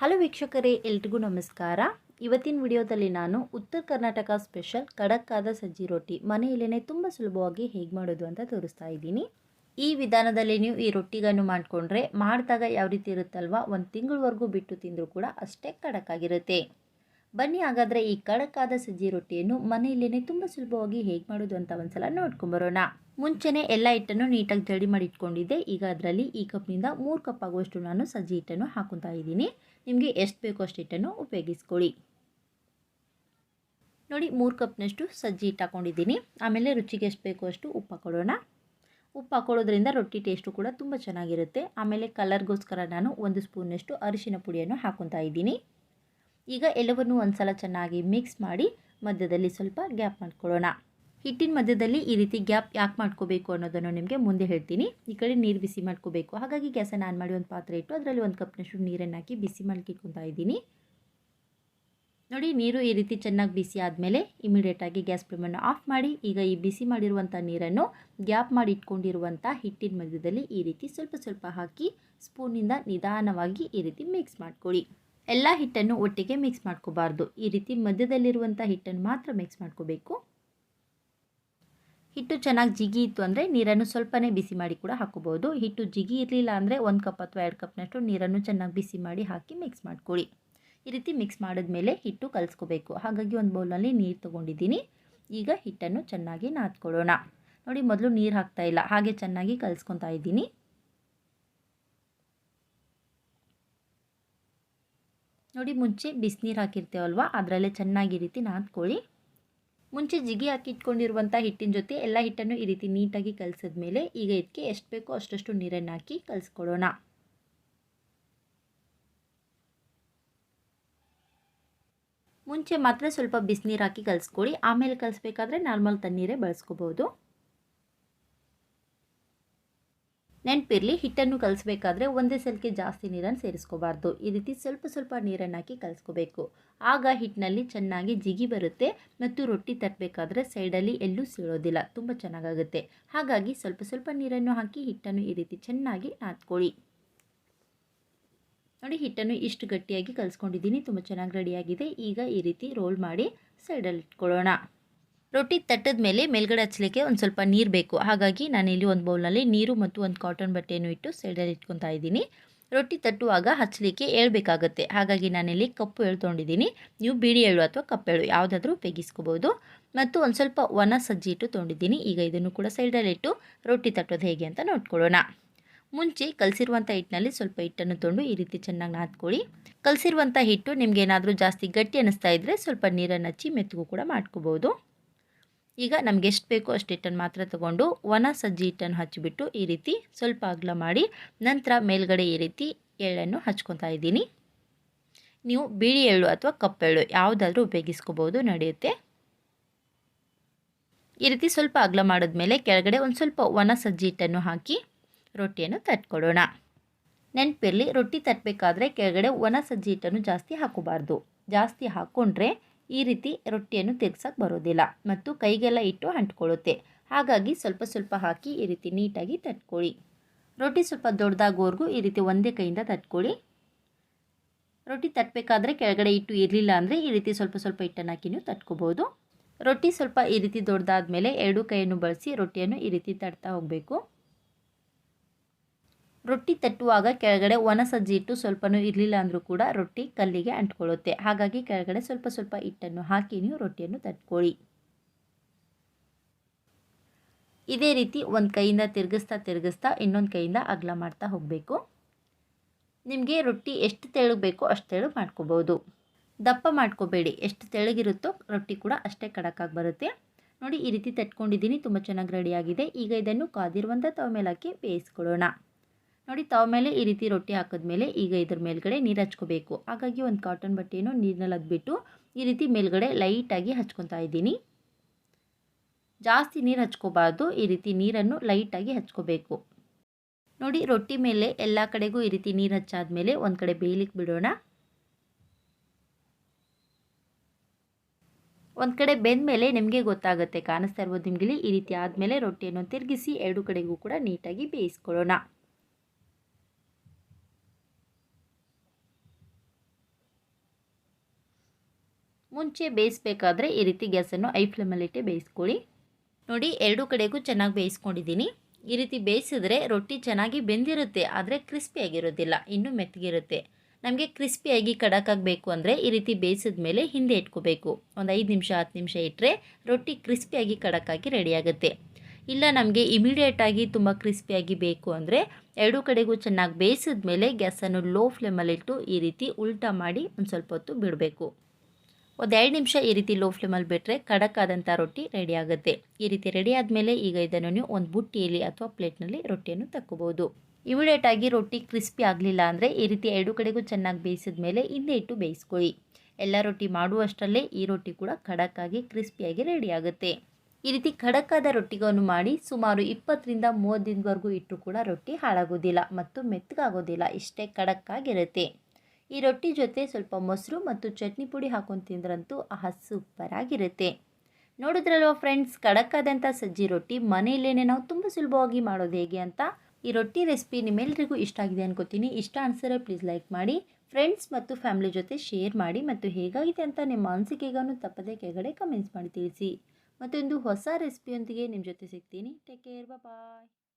Hello ವೀಕ್ಷಕರೇ, ಎಲ್ರಿಗೂ ನಮಸ್ಕಾರ. ಇವತ್ತಿನ ವಿಡಿಯೋದಲ್ಲಿ ನಾನು ಉತ್ತರ ಕರ್ನಾಟಕ ಸ್ಪೆಷಲ್ ಖಡಕ್ಕಾದ ಸಜ್ಜಿ ರೊಟ್ಟಿ ಮನೆಯಲ್ಲೇ ತುಂಬ ಸುಲಭವಾಗಿ ಹೇಗೆ ಮಾಡೋದು ಅಂತ ತೋರಿಸ್ತಾ ಇದ್ದೀನಿ. ಈ ವಿಧಾನದಲ್ಲಿ ನೀವು ಈ ರೊಟ್ಟಿಗನ್ನು ಮಾಡಿಕೊಂಡ್ರೆ ಮಾಡಿದಾಗ ಯಾವ ರೀತಿ ಇರುತ್ತಲ್ವ, ಒಂದು ತಿಂಗಳವರೆಗೂ ಬಿಟ್ಟು ತಿಂದರೂ ಕೂಡ ಅಷ್ಟೇ ಖಡಕ್ಕಾಗಿರುತ್ತೆ ಬನ್ನಿ ಹಾಗಾದರೆ ಈ ಕಡಕಾದ ಸಜ್ಜಿ ರೊಟ್ಟಿಯನ್ನು ಮನೆಯಲ್ಲೇ ತುಂಬ ಸುಲಭವಾಗಿ ಹೇಗೆ ಮಾಡೋದು ಅಂತ ಒಂದ್ಸಲ ನೋಡ್ಕೊಂಬರೋಣ ಮುಂಚೆನೇ ಎಲ್ಲ ಹಿಟ್ಟನ್ನು ನೀಟಾಗಿ ಜಡಿ ಮಾಡಿ ಇಟ್ಕೊಂಡಿದ್ದೆ. ಈಗ ಅದರಲ್ಲಿ ಈ ಕಪ್ನಿಂದ ಮೂರು ಕಪ್ ಆಗುವಷ್ಟು ನಾನು ಸಜ್ಜಿ ಹಿಟ್ಟನ್ನು ಹಾಕೊತಾ ಇದ್ದೀನಿ. ನಿಮಗೆ ಎಷ್ಟು ಬೇಕೋ ಅಷ್ಟು ಹಿಟ್ಟನ್ನು ಉಪಯೋಗಿಸ್ಕೊಳ್ಳಿ. ನೋಡಿ, ಮೂರು ಕಪ್ನಷ್ಟು ಸಜ್ಜಿ ಹಿಟ್ಟು ಹಾಕೊಂಡಿದ್ದೀನಿ. ಆಮೇಲೆ ರುಚಿಗೆ ಎಷ್ಟು ಬೇಕೋ ಅಷ್ಟು ಉಪ್ಪು ಹಾಕೊಳ್ಳೋಣ. ಉಪ್ಪು ಹಾಕೊಳ್ಳೋದ್ರಿಂದ ರೊಟ್ಟಿ ಟೇಸ್ಟು ಕೂಡ ತುಂಬ ಚೆನ್ನಾಗಿರುತ್ತೆ. ಆಮೇಲೆ ಕಲರ್ಗೋಸ್ಕರ ನಾನು ಒಂದು ಸ್ಪೂನಷ್ಟು ಅರಿಶಿನ ಪುಡಿಯನ್ನು ಹಾಕೊತಾ ಇದ್ದೀನಿ. ಈಗ ಎಲ್ಲವನ್ನೂ ಒಂದು ಸಲ ಚೆನ್ನಾಗಿ ಮಿಕ್ಸ್ ಮಾಡಿ ಮಧ್ಯದಲ್ಲಿ ಸ್ವಲ್ಪ ಗ್ಯಾಪ್ ಮಾಡ್ಕೊಳ್ಳೋಣ. ಹಿಟ್ಟಿನ ಮಧ್ಯದಲ್ಲಿ ಈ ರೀತಿ ಗ್ಯಾಪ್ ಯಾಕೆ ಮಾಡ್ಕೋಬೇಕು ಅನ್ನೋದನ್ನು ನಿಮಗೆ ಮುಂದೆ ಹೇಳ್ತೀನಿ. ಈ ಕಡೆ ನೀರು ಬಿಸಿ ಮಾಡ್ಕೋಬೇಕು. ಹಾಗಾಗಿ ಗ್ಯಾಸನ್ನು ಆನ್ ಮಾಡಿ ಒಂದು ಪಾತ್ರೆ ಇಟ್ಟು ಅದರಲ್ಲಿ ಒಂದು ಕಪ್ನಷ್ಟು ನೀರನ್ನು ಹಾಕಿ ಬಿಸಿ ಮಾಡಲಿಕ್ಕೆ ಇಟ್ಕೊತಾ ಇದ್ದೀನಿ. ನೋಡಿ, ನೀರು ಈ ರೀತಿ ಚೆನ್ನಾಗಿ ಬಿಸಿ ಆದಮೇಲೆ ಇಮಿಡಿಯೇಟಾಗಿ ಗ್ಯಾಸ್ ಫ್ಲೇಮನ್ನು ಆಫ್ ಮಾಡಿ, ಈಗ ಈ ಬಿಸಿ ಮಾಡಿರುವಂಥ ನೀರನ್ನು ಗ್ಯಾಪ್ ಮಾಡಿ ಇಟ್ಕೊಂಡಿರುವಂಥ ಹಿಟ್ಟಿನ ಮಧ್ಯದಲ್ಲಿ ಈ ರೀತಿ ಸ್ವಲ್ಪ ಸ್ವಲ್ಪ ಹಾಕಿ ಸ್ಪೂನಿಂದ ನಿಧಾನವಾಗಿ ಈ ರೀತಿ ಮಿಕ್ಸ್ ಮಾಡ್ಕೊಳ್ಳಿ. ಎಲ್ಲ ಹಿಟ್ಟನ್ನು ಒಟ್ಟಿಗೆ ಮಿಕ್ಸ್ ಮಾಡ್ಕೋಬಾರ್ದು. ಈ ರೀತಿ ಮಧ್ಯದಲ್ಲಿರುವಂಥ ಹಿಟ್ಟನ್ನು ಮಾತ್ರ ಮಿಕ್ಸ್ ಮಾಡ್ಕೋಬೇಕು. ಹಿಟ್ಟು ಚೆನ್ನಾಗಿ ಜಿಗಿ ಇತ್ತು ಅಂದರೆ ನೀರನ್ನು ಸ್ವಲ್ಪನೇ ಬಿಸಿ ಮಾಡಿ ಕೂಡ ಹಾಕೋಬೋದು ಹಿಟ್ಟು ಜಿಗಿ ಇರಲಿಲ್ಲ ಅಂದರೆ ಒಂದು ಕಪ್ ಅಥವಾ ಎರಡು ಕಪ್ನಷ್ಟು ನೀರನ್ನು ಚೆನ್ನಾಗಿ ಬಿಸಿ ಮಾಡಿ ಹಾಕಿ ಮಿಕ್ಸ್ ಮಾಡ್ಕೊಳ್ಳಿ. ಈ ರೀತಿ ಮಿಕ್ಸ್ ಮಾಡಿದ್ಮೇಲೆ ಹಿಟ್ಟು ಕಲಿಸ್ಕೋಬೇಕು. ಹಾಗಾಗಿ ಒಂದು ಬೌಲ್ನಲ್ಲಿ ನೀರು ತೊಗೊಂಡಿದ್ದೀನಿ. ಈಗ ಹಿಟ್ಟನ್ನು ಚೆನ್ನಾಗಿ ನಾದ್ಕೊಳ್ಳೋಣ. ನೋಡಿ, ಮೊದಲು ನೀರು ಹಾಕ್ತಾ ಇಲ್ಲ. ಹಾಗೆ ಚೆನ್ನಾಗಿ ಕಲಿಸ್ಕೊತಾ ಇದ್ದೀನಿ. ನೋಡಿ, ಮುಂಚೆ ಬಿಸಿನೀರು ಹಾಕಿರ್ತೇವಲ್ವ? ಅದರಲ್ಲೇ ಚೆನ್ನಾಗಿ ಈ ರೀತಿ ನಾದ್ಕೊಳ್ಳಿ. ಮುಂಚೆ ಜಿಗಿ ಹಾಕಿಟ್ಕೊಂಡಿರುವಂಥ ಹಿಟ್ಟಿನ ಜೊತೆ ಎಲ್ಲ ಹಿಟ್ಟನ್ನು ಈ ರೀತಿ ನೀಟಾಗಿ ಕಲಸಿದ ಮೇಲೆ ಈಗ ಇದಕ್ಕೆ ಎಷ್ಟು ಬೇಕೋ ಅಷ್ಟಷ್ಟು ನೀರನ್ನು ಹಾಕಿ ಕಲಸ್ಕೊಳ್ಳೋಣ. ಮುಂಚೆ ಮಾತ್ರ ಸ್ವಲ್ಪ ಬಿಸಿನೀರು ಹಾಕಿ ಕಲಿಸ್ಕೊಳ್ಳಿ. ಆಮೇಲೆ ಕಲಿಸ್ಬೇಕಾದ್ರೆ ನಾರ್ಮಲ್ ತಣ್ಣೀರೇ ಬಳಸ್ಕೋಬೋದು. ನೆನಪಿರಲಿ, ಹಿಟ್ಟನ್ನು ಕಲಿಸ್ಬೇಕಾದ್ರೆ ಒಂದೇ ಸಲಕ್ಕೆ ಜಾಸ್ತಿ ನೀರನ್ನು ಸೇರಿಸ್ಕೋಬಾರ್ದು. ಈ ರೀತಿ ಸ್ವಲ್ಪ ಸ್ವಲ್ಪ ನೀರನ್ನು ಹಾಕಿ ಕಲಿಸ್ಕೋಬೇಕು. ಆಗ ಹಿಟ್ಟಿನಲ್ಲಿ ಚೆನ್ನಾಗಿ ಜಿಗಿ ಬರುತ್ತೆ ಮತ್ತು ರೊಟ್ಟಿ ತಟ್ಟಬೇಕಾದ್ರೆ ಸೈಡಲ್ಲಿ ಎಲ್ಲೂ ಸೀಳೋದಿಲ್ಲ. ತುಂಬ ಚೆನ್ನಾಗಾಗುತ್ತೆ. ಹಾಗಾಗಿ ಸ್ವಲ್ಪ ಸ್ವಲ್ಪ ನೀರನ್ನು ಹಾಕಿ ಹಿಟ್ಟನ್ನು ಈ ರೀತಿ ಚೆನ್ನಾಗಿ ನಾದ್ಕೊಳ್ಳಿ. ನೋಡಿ, ಹಿಟ್ಟನ್ನು ಇಷ್ಟು ಗಟ್ಟಿಯಾಗಿ ಕಲಿಸ್ಕೊಂಡಿದ್ದೀನಿ. ತುಂಬ ಚೆನ್ನಾಗಿ ರೆಡಿಯಾಗಿದೆ. ಈಗ ಈ ರೀತಿ ರೋಲ್ ಮಾಡಿ ಸೈಡಲ್ಲಿ ಇಟ್ಕೊಳ್ಳೋಣ. ರೊಟ್ಟಿ ತಟ್ಟದ ಮೇಲೆ ಮೇಲ್ಗಡೆ ಹಚ್ಚಲಿಕ್ಕೆ ಒಂದು ಸ್ವಲ್ಪ ನೀರು ಬೇಕು. ಹಾಗಾಗಿ ನಾನಿಲ್ಲಿ ಒಂದು ಬೌಲ್ನಲ್ಲಿ ನೀರು ಮತ್ತು ಒಂದು ಕಾಟನ್ ಬಟ್ಟೆಯನ್ನು ಇಟ್ಟು ಸೈಡಲ್ಲಿ ಇಟ್ಕೊತಾ ಇದ್ದೀನಿ. ರೊಟ್ಟಿ ತಟ್ಟುವಾಗ ಹಚ್ಚಲಿಕ್ಕೆ ಏಳಬೇಕಾಗತ್ತೆ. ಹಾಗಾಗಿ ನಾನಿಲ್ಲಿ ಕಪ್ಪು ಎಳ್ಳು ತೊಗೊಂಡಿದ್ದೀನಿ ನೀವು ಬಿಡಿ ಎಳ್ಳು ಅಥವಾ ಕಪ್ಪೆಳು ಯಾವುದಾದ್ರೂ ಉಪಯೋಗಿಸ್ಕೋಬೋದು. ಮತ್ತು ಒಂದು ಸ್ವಲ್ಪ ಒಣ ಸಜ್ಜಿ ಇಟ್ಟು ತೊಗೊಂಡಿದ್ದೀನಿ ಈಗ ಇದನ್ನು ಕೂಡ ಸೈಡಲ್ಲಿಟ್ಟು ರೊಟ್ಟಿ ತಟ್ಟೋದು ಹೇಗೆ ಅಂತ ನೋಡ್ಕೊಳ್ಳೋಣ. ಮುಂಚೆ ಕಲಸಿರುವಂಥ ಹಿಟ್ಟಿನಲ್ಲಿ ಸ್ವಲ್ಪ ಹಿಟ್ಟನ್ನು ತೊಗೊಂಡು ಈ ರೀತಿ ಚೆನ್ನಾಗಿ ನಾದ್ಕೊಳ್ಳಿ. ಕಲಸಿರುವಂಥ ಹಿಟ್ಟು ನಿಮ್ಗೆ ಏನಾದರೂ ಜಾಸ್ತಿ ಗಟ್ಟಿ ಅನ್ನಿಸ್ತಾ ಇದ್ದರೆ ಸ್ವಲ್ಪ ನೀರನ್ನು ಹಚ್ಚಿ ಮೆತ್ತಗೂ ಕೂಡ ಮಾಡ್ಕೋಬೋದು. ಈಗ ನಮ್ಗೆ ಎಷ್ಟು ಬೇಕೋ ಅಷ್ಟು ಹಿಟ್ಟನ್ನು ಮಾತ್ರ ತಗೊಂಡು ಒಣ ಸಜ್ಜಿ ಹಿಟ್ಟನ್ನು ಹಚ್ಚಿಬಿಟ್ಟು ಈ ರೀತಿ ಸ್ವಲ್ಪ ಅಗಲ ಮಾಡಿ ನಂತರ ಮೇಲ್ಗಡೆ ಈ ರೀತಿ ಎಳ್ಳನ್ನು ಹಚ್ಕೊತಾ ಇದ್ದೀನಿ. ನೀವು ಬಿಳಿ ಎಳ್ಳು ಅಥವಾ ಕಪ್ಪೆಳ್ಳು ಯಾವುದಾದ್ರೂ ಉಪಯೋಗಿಸ್ಕೋಬೋದು, ನಡೆಯುತ್ತೆ. ಈ ರೀತಿ ಸ್ವಲ್ಪ ಅಗಲ ಮಾಡಿದ್ಮೇಲೆ ಕೆಳಗಡೆ ಒಂದು ಸ್ವಲ್ಪ ಒಣ ಸಜ್ಜಿ ಹಿಟ್ಟನ್ನು ಹಾಕಿ ರೊಟ್ಟಿಯನ್ನು ತಟ್ಕೊಡೋಣ. ನೆನಪಿರಲಿ, ರೊಟ್ಟಿ ತಟ್ಟಬೇಕಾದ್ರೆ ಕೆಳಗಡೆ ಒಣ ಸಜ್ಜಿ ಹಿಟ್ಟನ್ನು ಜಾಸ್ತಿ ಹಾಕೋಬಾರ್ದು. ಜಾಸ್ತಿ ಹಾಕ್ಕೊಂಡ್ರೆ ಈ ರೀತಿ ರೊಟ್ಟಿಯನ್ನು ತಿರ್ಗ್ಸಕ್ಕೆ ಬರೋದಿಲ್ಲ ಮತ್ತು ಕೈಗೆಲ್ಲ ಇಟ್ಟು ಅಂಟ್ಕೊಳ್ಳುತ್ತೆ. ಹಾಗಾಗಿ ಸ್ವಲ್ಪ ಸ್ವಲ್ಪ ಹಾಕಿ ಈ ರೀತಿ ನೀಟಾಗಿ ತಟ್ಕೊಳ್ಳಿ. ರೊಟ್ಟಿ ಸ್ವಲ್ಪ ದೊಡ್ಡದಾಗೋವರೆಗೂ ಈ ರೀತಿ ಒಂದೇ ಕೈಯಿಂದ ತಟ್ಕೊಳ್ಳಿ. ರೊಟ್ಟಿ ತಟ್ಟಬೇಕಾದ್ರೆ ಕೆಳಗಡೆ ಇಟ್ಟು ಇರಲಿಲ್ಲ ಅಂದರೆ ಈ ರೀತಿ ಸ್ವಲ್ಪ ಸ್ವಲ್ಪ ಹಿಟ್ಟನ್ನು ಹಾಕಿ ನೀವು ತಟ್ಕೋಬೋದು. ರೊಟ್ಟಿ ಸ್ವಲ್ಪ ಈ ರೀತಿ ದೊಡ್ಡದಾದ ಮೇಲೆ ಎರಡು ಕೈಯನ್ನು ಬಳಸಿ ರೊಟ್ಟಿಯನ್ನು ಈ ರೀತಿ ತಟ್ತಾ ಹೋಗಬೇಕು. ರೊಟ್ಟಿ ತಟ್ಟುವಾಗ ಕೆಳಗಡೆ ಒಣ ಸಜ್ಜಿ ಇಟ್ಟು ಸ್ವಲ್ಪನೂ ಇರಲಿಲ್ಲ ಅಂದರೂ ಕೂಡ ರೊಟ್ಟಿ ಕಲ್ಲಿಗೆ ಅಂಟ್ಕೊಳ್ಳುತ್ತೆ. ಹಾಗಾಗಿ ಕೆಳಗಡೆ ಸ್ವಲ್ಪ ಸ್ವಲ್ಪ ಹಿಟ್ಟನ್ನು ಹಾಕಿ ನೀವು ರೊಟ್ಟಿಯನ್ನು ತಟ್ಕೊಳ್ಳಿ. ಇದೇ ರೀತಿ ಒಂದು ಕೈಯಿಂದ ತಿರುಗಿಸ್ತಾ ತಿರುಗಿಸ್ತಾ ಇನ್ನೊಂದು ಕೈಯಿಂದ ಅಗಲ ಮಾಡ್ತಾ ಹೋಗಬೇಕು. ನಿಮಗೆ ರೊಟ್ಟಿ ಎಷ್ಟು ತೆಳಗಬೇಕೋ ಬೇಕೋ ಅಷ್ಟು ತೆಳು ಮಾಡ್ಕೋಬೋದು. ದಪ್ಪ ಮಾಡ್ಕೋಬೇಡಿ. ಎಷ್ಟು ತೆಳಗಿರುತ್ತೋ ರೊಟ್ಟಿ ಕೂಡ ಅಷ್ಟೇ ಕಡಕಾಗಿ ಬರುತ್ತೆ. ನೋಡಿ ಈ ರೀತಿ ತಟ್ಕೊಂಡಿದ್ದೀನಿ. ತುಂಬ ಚೆನ್ನಾಗಿ ರೆಡಿಯಾಗಿದೆ ಈಗ ಇದನ್ನು ಕಾದಿರುವಂಥ ತವ ಮೇಲೆ ಹಾಕಿ ಬೇಯಿಸ್ಕೊಳ್ಳೋಣ. ನೋಡಿ, ತವ ಮೇಲೆ ಈ ರೀತಿ ರೊಟ್ಟಿ ಹಾಕಿದ್ಮೇಲೆ ಈಗ ಇದ್ರ ಮೇಲ್ಗಡೆ ನೀರು ಹಚ್ಕೋಬೇಕು. ಹಾಗಾಗಿ ಒಂದು ಕಾಟನ್ ಬಟ್ಟೆಯನ್ನು ನೀರಿನಲ್ಲಿ ಅದ್ಬಿಟ್ಟು ಈ ರೀತಿ ಮೇಲ್ಗಡೆ ಲೈಟಾಗಿ ಹಚ್ಕೊತಾ ಇದ್ದೀನಿ. ಜಾಸ್ತಿ ನೀರು ಹಚ್ಕೋಬಾರ್ದು, ಈ ರೀತಿ ನೀರನ್ನು ಲೈಟಾಗಿ ಹಚ್ಕೋಬೇಕು. ನೋಡಿ, ರೊಟ್ಟಿ ಮೇಲೆ ಎಲ್ಲ ಕಡೆಗೂ ಈ ರೀತಿ ನೀರು ಹಚ್ಚಾದ್ಮೇಲೆ ಒಂದು ಕಡೆ ಬೇಯಲಿಕ್ಕೆ ಬಿಡೋಣ. ಒಂದು ಕಡೆ ಬೆಂದ ಮೇಲೆ ನಿಮಗೆ ಗೊತ್ತಾಗುತ್ತೆ, ಕಾಣಿಸ್ತಾ ಇರ್ಬೋದು ನಿಮಗೆ ಈ ರೀತಿ ಆದಮೇಲೆ ರೊಟ್ಟಿಯನ್ನು ತಿರುಗಿಸಿ ಎರಡು ಕಡೆಗೂ ಕೂಡ ನೀಟಾಗಿ ಬೇಯಿಸ್ಕೊಳ್ಳೋಣ. ಮುಂಚೆ ಬೇಯಿಸ್ಬೇಕಾದ್ರೆ ಈ ರೀತಿ ಗ್ಯಾಸನ್ನು ಐ ಫ್ಲೇಮಲ್ಲಿಟ್ಟೆ ಬೇಯಿಸ್ಕೊಳ್ಳಿ. ನೋಡಿ, ಎರಡು ಕಡೆಗೂ ಚೆನ್ನಾಗಿ ಬೇಯಿಸ್ಕೊಂಡಿದ್ದೀನಿ. ಈ ರೀತಿ ಬೇಯಿಸಿದ್ರೆ ರೊಟ್ಟಿ ಚೆನ್ನಾಗಿ ಬೆಂದಿರುತ್ತೆ, ಆದರೆ ಕ್ರಿಸ್ಪಿಯಾಗಿರೋದಿಲ್ಲ ಇನ್ನೂ ಮೆತ್ತಗಿರುತ್ತೆ. ನಮಗೆ ಕ್ರಿಸ್ಪಿಯಾಗಿ ಕಡಕಾಗಬೇಕು ಅಂದರೆ ಈ ರೀತಿ ಬೇಯಿಸಿದ ಮೇಲೆ ಹಿಂದೆ ಇಟ್ಕೋಬೇಕು. ಒಂದು ಐದು ನಿಮಿಷ, ಹತ್ತು ನಿಮಿಷ ಇಟ್ಟರೆ ರೊಟ್ಟಿ ಕ್ರಿಸ್ಪಿಯಾಗಿ ಕಡಕಾಗಿ ರೆಡಿಯಾಗುತ್ತೆ ಇಲ್ಲ, ನಮಗೆ ಇಮಿಡಿಯೇಟಾಗಿ ತುಂಬ ಕ್ರಿಸ್ಪಿಯಾಗಿ ಬೇಕು ಅಂದರೆ ಎರಡೂ ಕಡೆಗೂ ಚೆನ್ನಾಗಿ ಬೇಯಿಸಿದ ಮೇಲೆ ಗ್ಯಾಸನ್ನು ಲೋ ಫ್ಲೇಮಲ್ಲಿಟ್ಟು ಈ ರೀತಿ ಉಲ್ಟಾ ಮಾಡಿ ಒಂದು ಸ್ವಲ್ಪ ಹೊತ್ತು ಬಿಡಬೇಕು. ಒಂದು ಎರಡು ನಿಮಿಷ ಈ ರೀತಿ ಲೋ ಫ್ಲೇಮಲ್ಲಿ ಬಿಟ್ಟರೆ ಖಡಕ್ಕಾದಂಥ ರೊಟ್ಟಿ ರೆಡಿ ಆಗುತ್ತೆ. ಈ ರೀತಿ ರೆಡಿ ಆದಮೇಲೆ ಈಗ ಇದನ್ನು ನೀವು ಒಂದು ಬುಟ್ಟಿಯಲ್ಲಿ ಅಥವಾ ಪ್ಲೇಟ್ನಲ್ಲಿ ರೊಟ್ಟಿಯನ್ನು ತಕ್ಕೋಬೋದು. ಇಮಿಡಿಯೇಟಾಗಿ ರೊಟ್ಟಿ ಕ್ರಿಸ್ಪಿ ಆಗಲಿಲ್ಲ ಅಂದರೆ ಈ ರೀತಿ ಎರಡು ಕಡೆಗೂ ಚೆನ್ನಾಗಿ ಬೇಯಿಸಿದ ಮೇಲೆ ಹಿಂದೆ ಇಟ್ಟು ಬೇಯಿಸ್ಕೊಳ್ಳಿ. ಎಲ್ಲ ರೊಟ್ಟಿ ಮಾಡುವಷ್ಟರಲ್ಲೇ ಈ ರೊಟ್ಟಿ ಕೂಡ ಖಡಕ್ಕಾಗಿ ಕ್ರಿಸ್ಪಿಯಾಗಿ ರೆಡಿ ಆಗುತ್ತೆ. ಈ ರೀತಿ ಖಡಕ್ಕಾದ ರೊಟ್ಟಿಗಳನ್ನು ಮಾಡಿ ಸುಮಾರು ಇಪ್ಪತ್ತರಿಂದ ಮೂವತ್ತು ದಿನದವರೆಗೂ ಇಟ್ಟರು ಕೂಡ ರೊಟ್ಟಿ ಹಾಳಾಗೋದಿಲ್ಲ ಮತ್ತು ಮೆತ್ತಗಾಗೋದಿಲ್ಲ. ಇಷ್ಟೇ ಖಡಕ್ಕಾಗಿರುತ್ತೆ. ಈ ರೊಟ್ಟಿ ಜೊತೆ ಸ್ವಲ್ಪ ಮೊಸರು ಮತ್ತು ಚಟ್ನಿ ಪುಡಿ ಹಾಕೊಂಡು ತಿಂದ್ರಂತೂ ಆಹಾ ಸೂಪರಾಗಿರುತ್ತೆ ನೋಡಿದ್ರಲ್ವ ಫ್ರೆಂಡ್ಸ್ ಖಡಕ್ಕಾದಂಥ ಸಜ್ಜಿ ರೊಟ್ಟಿ ಮನೆಯಲ್ಲೇ ನಾವು ತುಂಬ ಸುಲಭವಾಗಿ ಮಾಡೋದು ಹೇಗೆ ಅಂತ? ಈ ರೊಟ್ಟಿ ರೆಸಿಪಿ ನಿಮ್ಮೆಲ್ಲರಿಗೂ ಇಷ್ಟ ಆಗಿದೆ ಅನ್ಕೋತೀನಿ. ಇಷ್ಟ ಅನಿಸಿದ್ರೆ ಪ್ಲೀಸ್ ಲೈಕ್ ಮಾಡಿ ಫ್ರೆಂಡ್ಸ್ ಮತ್ತು ಫ್ಯಾಮಿಲಿ ಜೊತೆ ಶೇರ್ ಮಾಡಿ ಮತ್ತು ಹೇಗಾಗಿದೆ ಅಂತ ನಿಮ್ಮ ಅನಿಸಿಕೆಗೂ ತಪ್ಪದೇ ಕೆಳಗಡೆ ಕಮೆಂಟ್ಸ್ ಮಾಡಿ ತಿಳಿಸಿ. ಮತ್ತೊಂದು ಹೊಸ ರೆಸಿಪಿಯೊಂದಿಗೆ ನಿಮ್ಮ ಜೊತೆ ಸಿಗ್ತೀನಿ. Take care bye